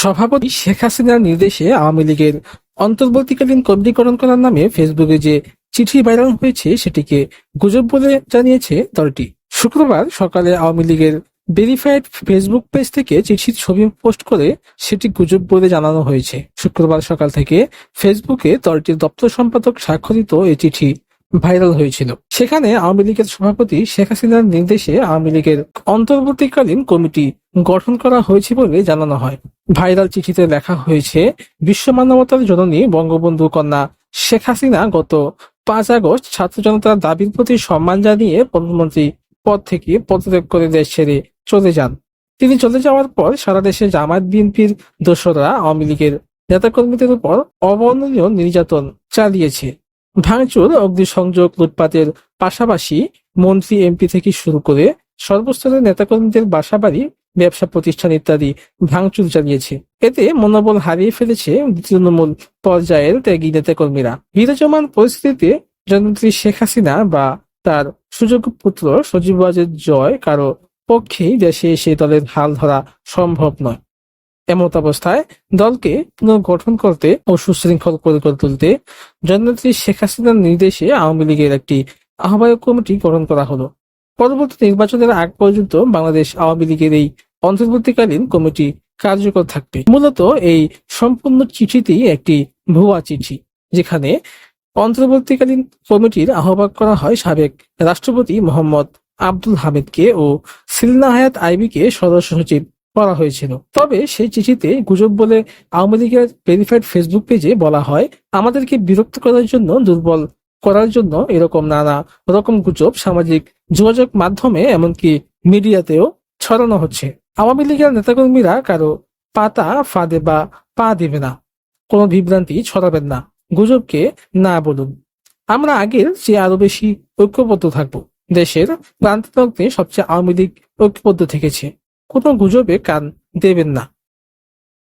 সভাপতি শেখ হাসিনার নির্দেশে আওয়ামী লীগের অন্তর্বর্তীকালীন কমিটিকরণ করার নামে ফেসবুকে যে চিঠি ভাইরাল হয়েছে, সেটিকে গুজব বলে জানিয়েছে দলটি। শুক্রবার সকালে আওয়ামী লীগের ভেরিফাইড ফেসবুক পেজ থেকে চিঠির ছবি পোস্ট করে সেটি গুজব বলে জানানো হয়েছে। শুক্রবার সকাল থেকে ফেসবুকে দলটির দপ্তর সম্পাদক স্বাক্ষরিত এই চিঠি ভাইরাল হয়েছিল। সেখানে আওয়ামী লীগের সভাপতি শেখ হাসিনার নির্দেশে আওয়ামী লীগের অন্তর্বর্তীকালীন কমিটি গঠন করা হয়েছে বলে জানানো হয়। ভাইরাল চিঠিতে লেখা হয়েছে, বিশ্ব মানবতার জননী বঙ্গবন্ধু কন্যা শেখ হাসিনা গত পাঁচ আগস্ট ছাত্র জনতার দাবির প্রতি সম্মান জানিয়ে প্রধানমন্ত্রী পদ থেকে পদত্যাগ করে দেশ ছেড়ে চলে যান। তিনি চলে যাওয়ার পর সারা দেশে জামায়াত বিএনপির দোসররা আওয়ামী লীগের নেতাকর্মীদের উপর অবর্ণনীয় নির্যাতন চালিয়েছে। ভাঙচুর, অগ্নিসংযোগ লুটপাটের পাশাপাশি মন্ত্রী এমপি থেকে শুরু করে সর্বস্তরের নেতাকর্মীদের বাসাবাড়ি ব্যবসা, প্রতিষ্ঠান ইত্যাদি ভাঙচুর চালিয়েছে এতে মনোবল হারিয়ে ফেলেছে তৃণমূল পর্যায়ের ত্যাগী নেতাকর্মীরা। বিরাজমান পরিস্থিতিতে জননেত্রী শেখ হাসিনা বা তার সুযোগ্য পুত্র সজীব ওয়াজেদ জয় কারও পক্ষেই দেশে এসে দলের হাল ধরা সম্ভব নয়। এমত অবস্থায় দলকে পুনর্গঠন করতে ও সুশৃঙ্খল করে করে তুলতে জননেত্রী শেখ হাসিনার নির্দেশে আওয়ামী লীগের একটি আহ্বায়ক কমিটি গঠন করা হলো। পরবর্তী নির্বাচনের আগ পর্যন্ত বাংলাদেশ আওয়ামী লীগের এই অন্তর্বর্তীকালীন কমিটি কার্যকর থাকবে। মূলত এই সম্পূর্ণ চিঠিতেই একটি ভুয়া চিঠি, যেখানে অন্তর্বর্তীকালীন কমিটির আহ্বান করা হয় সাবেক রাষ্ট্রপতি মোহাম্মদ আব্দুল হামিদকে ও সিলনা হায়াত আইবিকে সদস্য সচিব করা হয়েছিল। তবে সেই চিঠিতে গুজব বলে আওয়ামী লীগের ভেরিফাইড ফেসবুক পেজে বলা হয়, আমাদেরকে বিরক্ত করার জন্য, দুর্বল করার জন্য এরকম নানা রকম গুজব সামাজিক যোগাযোগ মাধ্যমে, এমনকি মিডিয়াতেও ছড়ানো হচ্ছে। আওয়ামী লীগের নেতাকর্মীরা কারও পাতা ফাঁদে বা পা দেবে না। কোনো বিভ্রান্তি ছড়াবেন না। গুজবকে না বলুন। আমরা আগের চেয়ে আরও বেশি ঐক্যবদ্ধ থাকব। দেশের প্রান্তিলগ্নে সবচেয়ে আওয়ামী লীগ ঐক্যবদ্ধ থেকেছে। কোনো গুজবে কান দেবেন না।